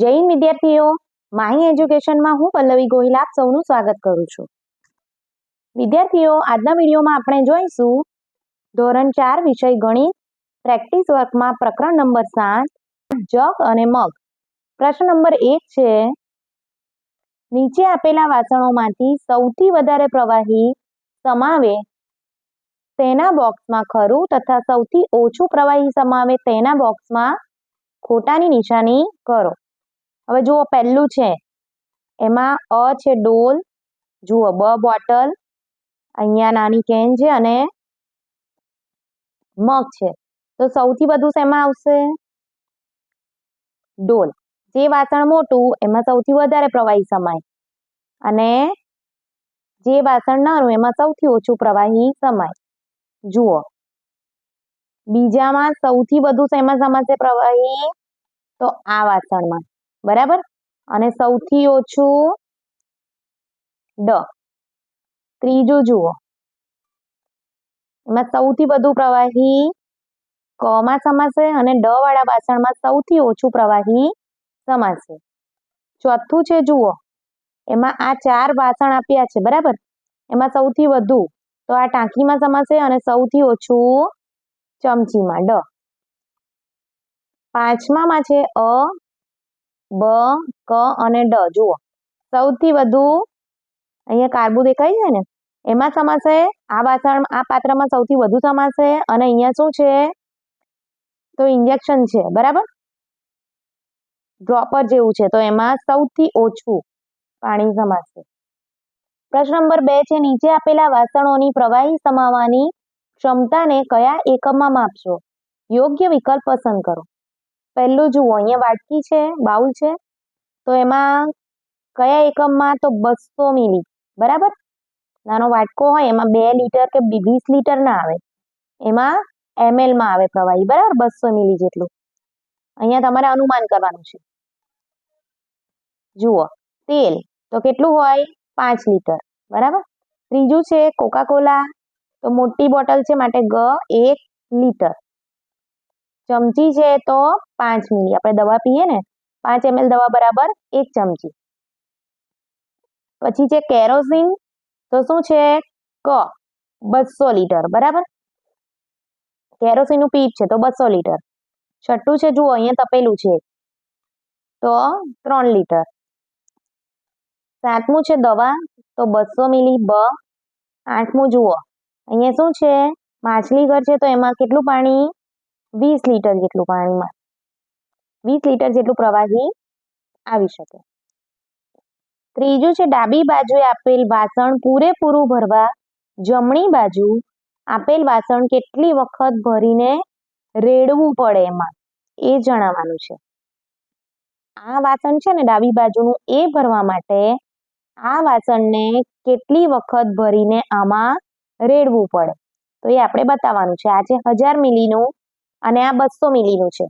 જૈન વિદ્યાર્થીઓ, માહી એજ્યુકેશનમાં હું પલ્લવી ગોહિલ સૌનું સ્વાગત કરું છું. વિદ્યાર્થીઓ, આજના વિડીયોમાં આપણે જોઈશું ધોરણ ચાર વિષય ગણિત, પ્રેક્ટિસ વર્કમાં પ્રકરણ નંબર સાત, જગ અને મગ. પ્રશ્ન નંબર એક છે, નીચે આપેલા વાસણોમાંથી સૌથી વધારે પ્રવાહી સમાવે તેના બોક્સમાં ખરું તથા સૌથી ઓછું પ્રવાહી સમાવે તેના બોક્સમાં ખોટાની નિશાની કરો. હવે જુઓ પહેલું છે. એમાં અ છે ડોલ, જુઓ બ બોટલ, અહીંયા નાની કેન છે અને મગ છે. તો સૌથી વધુ શેમાં આવશે? ડોલ. જે વાસણ મોટું, એમાં સૌથી વધારે પ્રવાહી સમાય. અને જે વાસણ નાનું, એમાં સૌથી ઓછું પ્રવાહી સમાય. જુઓ. બીજામાં સૌથી વધુ શેમાં સમાશે પ્રવાહી? તો આ વાસણમાં. બરાબર? અને સૌથી ઓછું ડ. ત્રીજું જુઓ. એમાં સૌથી વધુ પ્રવાહી કમાં સમાશે અને ડ વાળા વાસણમાં સૌથી ઓછું પ્રવાહી સમાશે. ચોથું છે જુઓ. એમાં આ ચાર વાસણ આપ્યા છે, બરાબર? એમાં સૌથી વધુ. તો આ ટાંકીમાં સમાશે અને સૌથી ઓછું ચમચીમાં, ડ. પાંચમામાં છે અ બ, ક અને ડ. જુઓ. સૌથી વધુ અહીંયા કાર્બુ દેખાય છે ને? એમાં સમાશે આ વાસણ આ પાત્રમાં સૌથી વધુ સમાશે અને અહીંયા શું છે? તો ઇન્જેક્શન છે, બરાબર? ડ્રોપર જેવું છે, તો એમાં સૌથી ઓછું પાણી સમાશે પ્રશ્ન નંબર બે છે, નીચે આપેલા વાસણોની પ્રવાહી સમાવવાની ક્ષમતાને કયા એકમમાં માપશો? યોગ્ય વિકલ્પ પસંદ કરો. પહેલું જુઓ, અહીંયા વાટકી છે, બાઉલ છે. તો એમાં કયા એકમમાં તો બસો મિલી, બરાબર? નાનો વાટકો હોય, એમાં બે લીટર કે વીસ લીટર ના આવે. એમાં એમએલમાં આવે પ્રવાહી, બરાબર? બસો મિલી જેટલું. અહીંયા તમારે અનુમાન કરવાનું છે. જુઓ, તેલ તો કેટલું હોય? પાંચ લીટર, બરાબર? ત્રીજું છે કોકા કોલા તો મોટી બોટલ છે માટે ગ એક લીટર. ચમચી છે તો પાંચ મિલી. આપણે દવા પીએ ને, પાંચ એમએલ દવા બરાબર એક ચમચી. પછી છે કેરોસીન, તો શું છે? ક બસો લીટર, બરાબર? કેરોસીનનું પીપ છે તો બસો લીટર. છઠ્ઠું છે, જુઓ, અહીંયા તપેલું છે. તો ત્રણ લીટર. સાતમું છે દવા, તો બસો મિલી, બ. આઠમું જુઓ. અહીંયા શું છે? માછલી ઘર છે તો એમાં કેટલું પાણી? વીસ લીટર જેટલું પાણીમાં, વીસ લીટર જેટલું પ્રવાહી આવી શકે. ત્રીજું છે, ડાબી બાજુએ આપેલ વાસણ પૂરેપૂરું ભરવા, જમણી બાજુ આપેલ વાસણ કેટલી વખત ભરીને રેડવું પડે એમાં, એ જણાવવાનું છે. આ વાસણ છે ને, ડાબી બાજુનું એ ભરવા માટે આ વાસણને કેટલી વખત ભરીને આમાં રેડવું પડે, તો એ આપણે બતાવવાનું છે. આ છે હજાર મિલીનું અને આ બસો મિલીનું છે.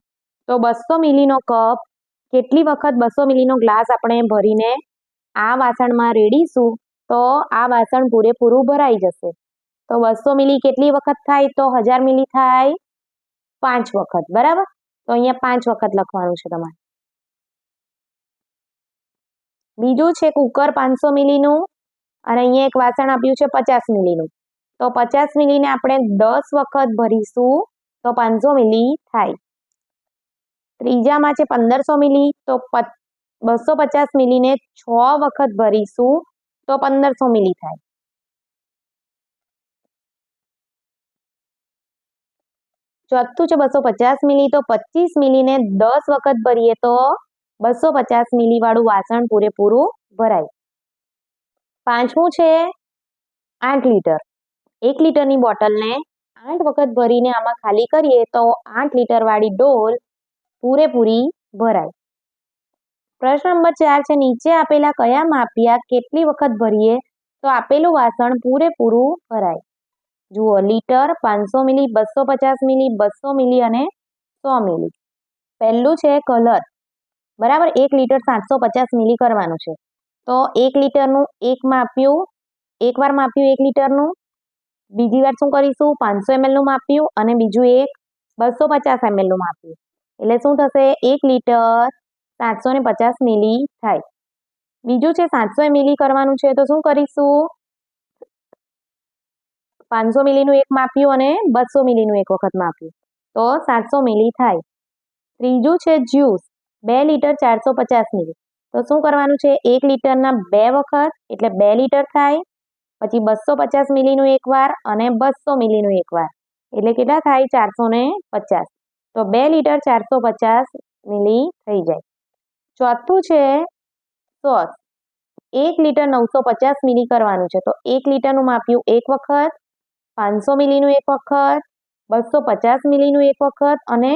તો બસો મિલીનો કપ, કેટલી વખત બસો મિલીનો ગ્લાસ આપણે ભરીને આ વાસણમાં રેડીશું, તો આ વાસણ પૂરેપૂરું ભરાઈ જશે. તો બસો મિલી કેટલી વખત થાય? તો હજાર મિલી થાય પાંચ વખત, બરાબર? તો અહીંયા પાંચ વખત લખવાનું છે તમારે. બીજું છે કુકર પાંચસો મિલીનું, અને અહીંયા એક વાસણ આપ્યું છે પચાસ મિલીનું. તો પચાસ મિલીને આપણે દસ વખત ભરીશું તો પાંચસો મિલી થાય. ત્રીજામાં છે પંદરસો મિલી, તો બસો પચાસ મિલીને છ વખત ભરીશું, તો પંદરસો મિલી થાય. ચોથું છે બસો પચાસ મિલી, તો પચીસ મિલીને દસ વખત ભરીએ તો બસો પચાસ મિલી વાળું વાસણ પૂરેપૂરું ભરાય. પાંચમું છે આઠ લીટર. એક લીટરની બોટલને આઠ વખત ભરીને આમાં ખાલી કરીએ તો આઠ લીટરવાળી ડોલ પૂરેપૂરી ભરાય. પ્રશ્ન નંબર ચાર છે, નીચે આપેલા કયા માપિયા કેટલી વખત ભરીએ તો આપેલું વાસણ પૂરેપૂરું ભરાય. જુઓ, લીટર પાંચસો મિલી, બસો પચાસ મિલી, બસો મિલી અને સો મિલી. પહેલું છે કલર. બરાબર, એક લીટર સાતસો પચાસ મિલી કરવાનું છે. તો એક લીટરનું એક માપ્યું એકવાર માપ્યું એક લીટરનું બીજી વાર શું કરીશું? પાંચસો એમએલનું માપ્યું અને બીજું એક બસો પચાસ એમએલનું માપ્યું. એટલે શું થશે? એક લીટર સાતસો ને પચાસ મિલી થાય. બીજું છે સાતસો મિલી કરવાનું છે તો શું કરીશું? પાંચસો મિલીનું એક માપ્યું અને બસો મિલીનું એક વખત માપ્યું. તો સાતસો મિલી થાય. ત્રીજું છે જ્યુસ. બે લીટર ચારસો પચાસ મિલી. તો શું કરવાનું છે? એક લીટરના બે વખત, એટલે બે લીટર થાય. પછી બસો પચાસ મિલીનું એકવાર અને બસો મિલીનું એકવાર. એટલે કેટલા થાય? ચારસો ને પચાસ. તો બે લીટર ચારસો પચાસ મિલી થઈ જાય. ચોથું છે સોસ. એક લીટર નવસો પચાસ મિલી કરવાનું છે. તો એક લીટરનું માપ્યું એક વખત, પાંચસો મિલીનું એક વખત બસો પચાસ મિલીનું એક વખત અને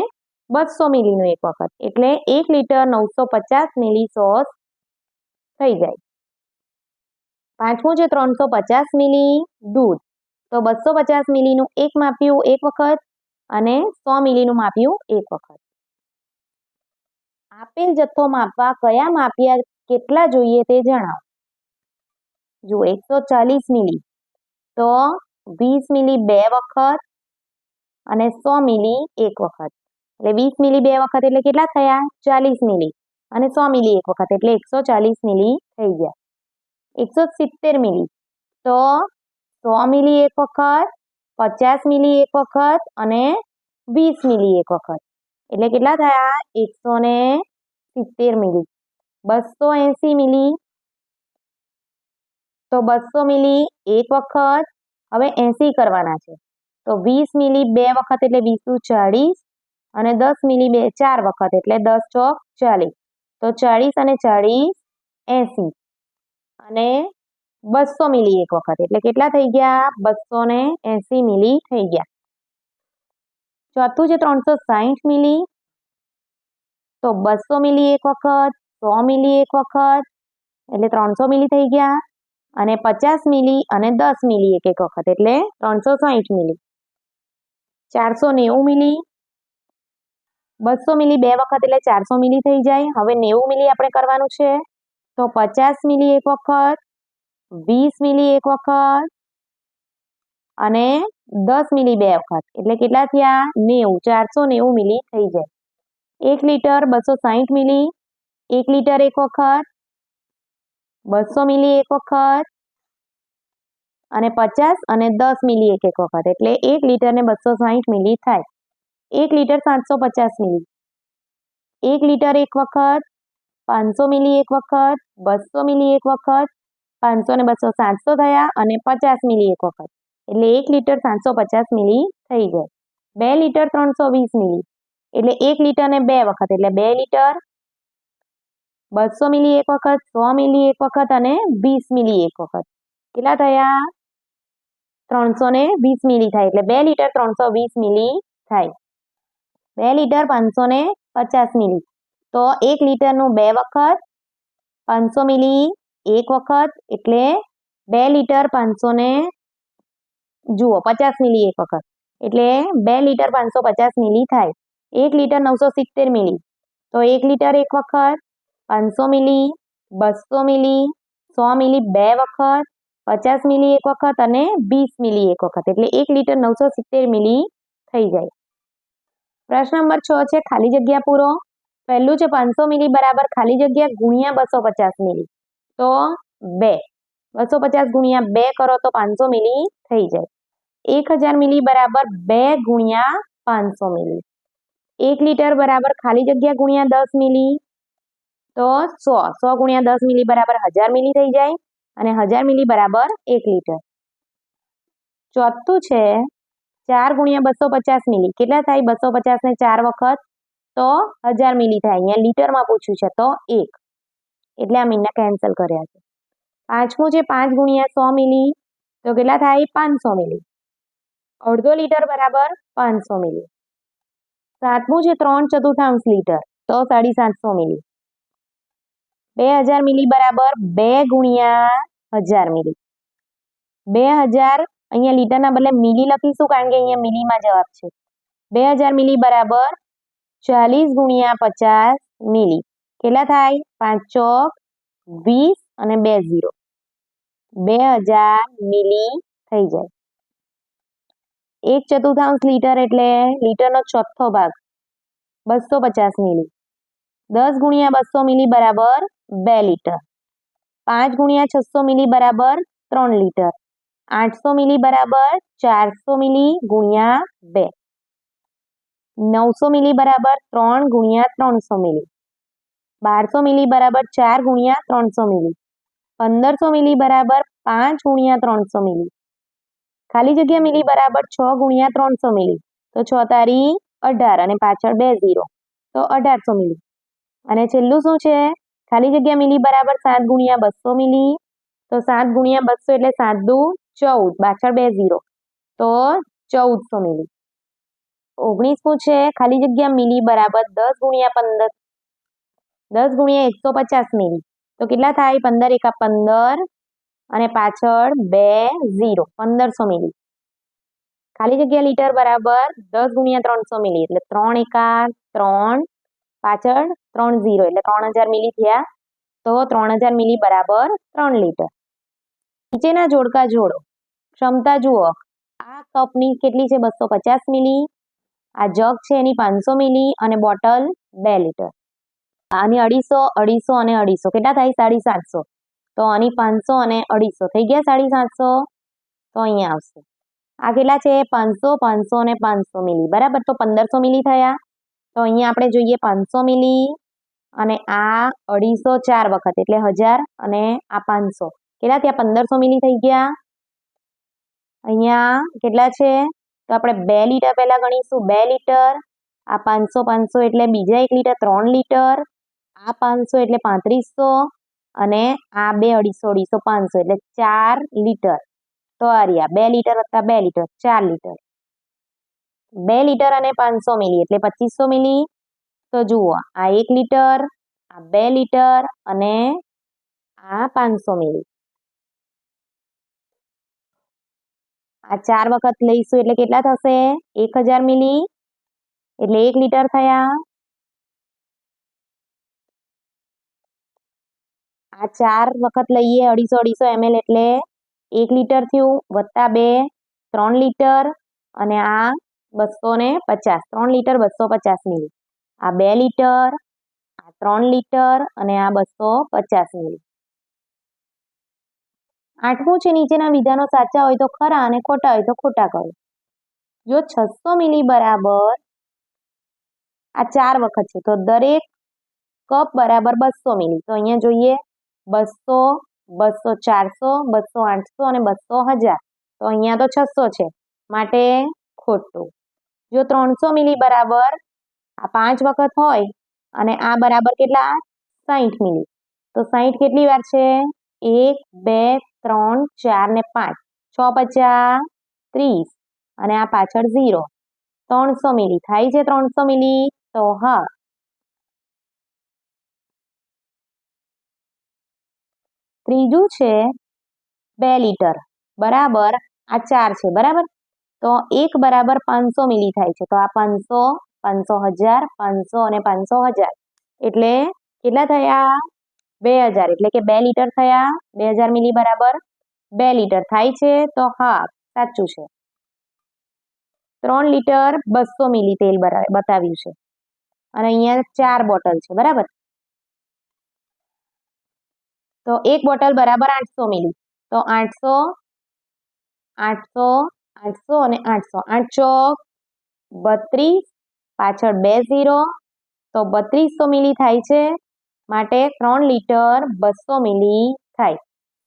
બસો મિલીનું એક વખત. એટલે એક લીટર નવસો પચાસ મિલી સોસ થઈ જાય. પાંચમું છે ત્રણસો પચાસ મિલી દૂધ. તો બસો પચાસ મિલીનું એક માપ્યું એક વખત અને સો મિલીનું માપ્યું એક વખત. આપેલ જથ્થો માપવા કયા માપ્યા કેટલા જોઈએ તે જણાવો. જુઓ, એકસો ચાલીસ મિલી. તો વીસ મિલી બે વખત અને સો મિલી એક વખત. એટલે વીસ મિલી બે વખત એટલે કેટલા થયા? ચાલીસ મિલી. અને સો મિલી એક વખત એટલે એકસો ચાલીસ મિલી થઈ ગયા. એકસો સિત્તેર મિલી. તો સો મિલી એક વખત, પચાસ મિલી એક વખત અને વીસ મિલી એક વખત. એટલે કેટલા થયા? એકસો ને સિત્તેર મિલી. બસો એંસી મિલી. તો બસો મિલી એક વખત, હવે એંસી કરવાના છે. તો વીસ મિલી બે વખત એટલે વીસું ચાળીસ અને દસ મિલી બે ચાર વખત એટલે દસ ચોક ચાલીસ. તો ચાળીસ અને ચાળીસ એંસી. અને બસો મિલી એક વખત. એટલે કેટલા થઈ ગયા? બસો ને એસી મિલી થઈ ગયા. ચોથું છે ત્રણસો સાહીઠ મિલી. તો બસો મિલી એક વખત, સો મિલી એક વખત, એટલે ત્રણસો મિલી થઈ ગયા. અને પચાસ મિલી અને દસ મિલી એક એક વખત, એટલે ત્રણસો સાહીઠ મિલી. ચારસો નેવું મિલી. બસો મિલી બે વખત, એટલે ચારસો મિલી થઈ જાય. હવે નેવું મિલી આપણે કરવાનું છે. તો પચાસ મિલી એક વખત, વીસ મિલી એક વખત અને દસ મિલી બે વખત. એટલે કેટલા થયા? નેવું, ચારસો નેવું મિલી થઈ જાય. એક લીટર બસો સાહીઠ મિલી, એક લીટર એક વખત, બસો મિલી એક વખત અને પચાસ અને દસ મિલી એક એક વખત. એટલે એક લીટરને બસો સાહીઠ મિલી થાય. એક લીટર સાતસો પચાસ મિલી. એક લીટર એક વખત પાંચસો મિલી એક વખત, બસો મિલી એક વખત, પાંચસો ને બસો સાતસો થયા અને પચાસ મિલી એક વખત. એટલે એક લીટર સાતસો પચાસ મિલી થઈ ગઈ. બે લીટર ત્રણસો વીસ મિલી. એટલે એક લીટરને બે વખત. એટલે બે લીટર, બસો મિલી એક વખત, સો મિલી એક વખત અને વીસ મિલી એક વખત. કેટલા થયા? ત્રણસો ને વીસ મિલી થાય. એટલે બે લીટર ત્રણસો વીસ મિલી થાય. બે લીટર પાંચસો ને પચાસ મિલી. તો એક લીટરનું બે વખત પાંચસો મિલી, એક વખત એટલે બે લીટર પાંચસો ને જુઓ પચાસ મિલી એક વખત, એટલે બે લીટર પાંચસો પચાસ મિલી થાય. એક લીટર નવસો સિત્તેર મિલી, તો એક લીટર એક વખત પાંચસો મિલી બસો મિલી, સો મિલી બે વખત, પચાસ મિલી એક વખત અને વીસ મિલી એક વખત, એટલે એક લીટર નવસો સિત્તેર મિલી થઈ જાય. પ્રશ્ન નંબર છ છે ખાલી જગ્યા પૂરો. પહેલું છે પાંચસો મિલી બરાબર ખાલી જગ્યા ગુણ્યા બસો પચાસ મિલી. તો બે. બસો પચાસ ગુણ્યા બે કરો તો પાંચસો મિલી થઈ જાય. એક હજાર મિલી બરાબર બે ગુણ્યા પાંચસો મિલી. એક લીટર બરાબર ખાલી જગ્યા ગુણ્યા દસ મિલી. તો સો. સો ગુણ્યા દસ મિલી બરાબર હજાર મિલી થઈ જાય અને હજાર મિલી બરાબર એક લીટર. ચોથું છે ચાર ગુણ્યા બસો પચાસ મિલી. કેટલા થાય? બસો પચાસને ચાર વખત તો હજાર મિલી થાય. અહીંયા લીટરમાં પૂછ્યું છે તો એક. એટલે આ મીના કેન્સલ કર્યા છે. પાંચમું છે પાંચ ગુણ્યા સો મિલી. તો કેટલા થાય? પાંચસો મિલી. અડધો લીટર બરાબર પાંચસો મિલી. સાતમું છે ત્રણ ચતુર્થાંશ લીટર. તો સાડી સાતસો મિલી. બે હજાર મિલી બરાબર બે ગુણ્યા હજાર મિલી. બે હજાર અહીંયા લીટરના બદલે મિલી લખીશું કારણ કે અહીંયા મિલીમાં જવાબ છે. બે હજાર મિલી બરાબર ચાલીસ ગુણ્યા પચાસ મિલી. કેટલા થાય? પાંચ ચોક વીસ અને બે ઝીરો. બે હજાર મિલી થઈ જાય. એક ચતુર્થાંશ લીટર એટલે લીટરનો ચોથો ભાગ, બસો પચાસ મિલી. દસ ગુણ્યા બસો મિલી બરાબર બે લીટર. પાંચ ગુણ્યા છસો મિલી બરાબર ત્રણ લીટર. આઠસો મિલી બરાબર ચારસો મિલી ગુણ્યા બે. નવસો મિલી બરાબર ત્રણ ગુણ્યા ત્રણસો મિલી. બારસો મિલી બરાબર ચાર ગુણ્યા ત્રણસો મિલી. પંદરસો મિલી બરાબર પાંચ ગુણ્યા ત્રણસો મિલી. ખાલી જગ્યા મિલી બરાબર છ ગુણ્યા ત્રણસો મિલી. તો છ તારી અઢાર અને પાછળ બે ઝીરો. તો અઢારસો મિલી. અને છેલ્લું શું છે? ખાલી જગ્યા મિલી બરાબર સાત ગુણ્યા બસો મિલી. તો સાત ગુણ્યા બસો એટલે સાત દુ ચૌદ. પાછળ બે ઝીરો. તો ચૌદસો મિલી. ઓગણીસમું છે, ખાલી જગ્યા મિલી બરાબર દસ ગુણ્યા પંદર. દસ ગુણ્યા એકસો પચાસ મિલી. તો કેટલા થાય? પંદર એકા પંદર અને પાછળ બે ઝીરો, પંદરસો મિલી. ખાલી જગ્યા લીટર બરાબર દસ ગુણ્યા ત્રણસો મિલી, એટલે ત્રણ એકા ત્રણ, પાછળ ત્રણ ઝીરો, એટલે ત્રણ હજાર મિલી થયા. તો ત્રણ હજાર મિલી બરાબર ત્રણ લીટર. નીચેના જોડકા જોડો. ક્ષમતા જુઓ. આ કપની કેટલી છે? બસો પચાસ મિલી. આ જગ છે એની પાંચસો મિલી અને બોટલ બે લીટર. આની અઢીસો અઢીસો અને અઢીસો. કેટલા થાય? સાડી સાતસો. તો આની પાંચસો અને અઢીસો. થઈ ગયા સાડી સાતસો? તો અહીંયા આવશે. આ કેટલા છે? પાંચસો પાંચસો અને પાંચસો મિલી. બરાબર? તો પંદરસો મિલી થયા. તો અહીંયા આપણે જોઈએ પાંચસો મિલી અને આ અઢીસો ચાર વખત. એટલે હજાર અને આ પાંચસો. કેટલા ત્યાં પંદરસો મિલી થઈ ગયા. અહીંયા કેટલા છે? તો આપણે બે લીટર પહેલાં ગણીશું. બે લીટર, આ પાંચસો પાંચસો એટલે બીજા એક લીટર ત્રણ લીટર, આ પાંચસો એટલે પાંત્રીસો અને આ બે અઢીસો અઢીસો પાંચસો એટલે ચાર લીટર. તો આ રહ્યા, બે લીટર વત્તા બે લીટર, ચાર લીટર. બે લીટર અને પાંચસો મિલી, એટલે પચીસો મિલી. તો જુઓ, આ એક લીટર, આ બે લીટર અને આ પાંચસો મિલી. આ ચાર વખત લઈશું એટલે કેટલા થશે? એક હજાર મિલી. એટલે એક લીટર થયા. આ ચાર વખત લઈએ અઢીસો અઢીસો એમએલ એટલે એક લીટર થયું વત્તા બે, ત્રણ લીટર અને આ બસો ને પચાસ, ત્રણ લીટર બસો પચાસ મિલી. આ બે લીટર, આ ત્રણ લીટર અને આ બસો પચાસ મિલી. આઠમું છે, નીચેના વિધાનો સાચા હોય તો ખરા અને ખોટા હોય તો ખોટા કરો. જો છસો મિલી બરાબર આ ચાર વખત છે, તો દરેક કપ બરાબર બસો મિલી. તો અહીંયા જોઈએ, બસો બસો ચારસો, બસો આઠસો અને બસો હજાર. તો અહીંયા તો છસો છે, માટે ખોટું. જો ત્રણસો મિલી બરાબર આ પાંચ વખત હોય અને આ બરાબર કેટલા? સાહીઠ મિલી. તો સાહીઠ કેટલી વાર છે? એક, બે ત્રણ, ચાર ને પાંચ. છ પચાસ ત્રીસ. અને આ પાછળ ઝીરો. ત્રણસો મિલી. થાય છે ત્રણસો મિલી? તો હા. ત્રીજું છે બે લીટર. બરાબર? આ ચાર છે. બરાબર? તો એક બરાબર પાંચસો મિલી થાય છે. તો આ પાંચસો પાંચસો હજાર, પાંચસો અને પાંચસો હજાર. એટલે કેટલા થયા? બે હજાર એટલે કે બે લીટર થયા, બે હજાર મિલી બરાબર. બે લીટર થાય છે તો હા, સાચું છે. ત્રણ લીટર બસો મિલી તેલ બતાવ્યું છે. અને અહીંયા ચાર બોટલ છે, બરાબર? તો એક બોટલ બરાબર આઠસો મિલી. તો આઠસો આઠસો આઠસો અને આઠસો. આઠસો બત્રીસ, પાછળ બે ઝીરો. તો બત્રીસો મિલી થાય છે માટે ત્રણ લીટર બસો મિલી થાય.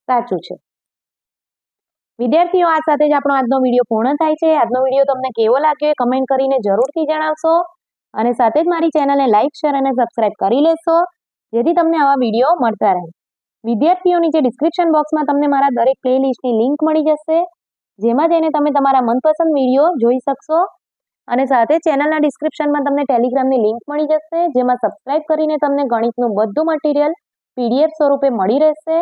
સાચું છે. વિદ્યાર્થીઓ, આ સાથે જ આપણો આજનો વીડિયો પૂર્ણ થાય છે. આજનો વીડિયો તમને કેવો લાગ્યો એ કમેન્ટ કરીને જરૂરથી જણાવશો. અને સાથે જ મારી ચેનલને લાઇક શેર અને સબસ્ક્રાઇબ કરી લેશો, જેથી તમને આવા વીડિયો મળતા રહે. વિદ્યાર્થીઓની જે ડિસ્ક્રિપ્શન બોક્સમાં તમને મારા દરેક પ્લેલિસ્ટની લિંક મળી જશે, જેમાં જઈને તમે તમારા મનપસંદ વીડિયો જોઈ શકશો. અને સાથે ચેનલના ડિસ્ક્રિપ્શનમાં તમને ટેલિગ્રામની લિંક મળી જશે, જેમાં સબસ્ક્રાઇબ કરીને તમને ગણિતનું બધું મટીરિયલ પીડીએફ સ્વરૂપે મળી રહેશે.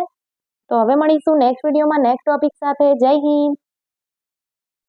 તો હવે મળીશું નેક્સ્ટ વિડીયોમાં નેક્સ્ટ ટોપિક સાથે. જય હિન્દ.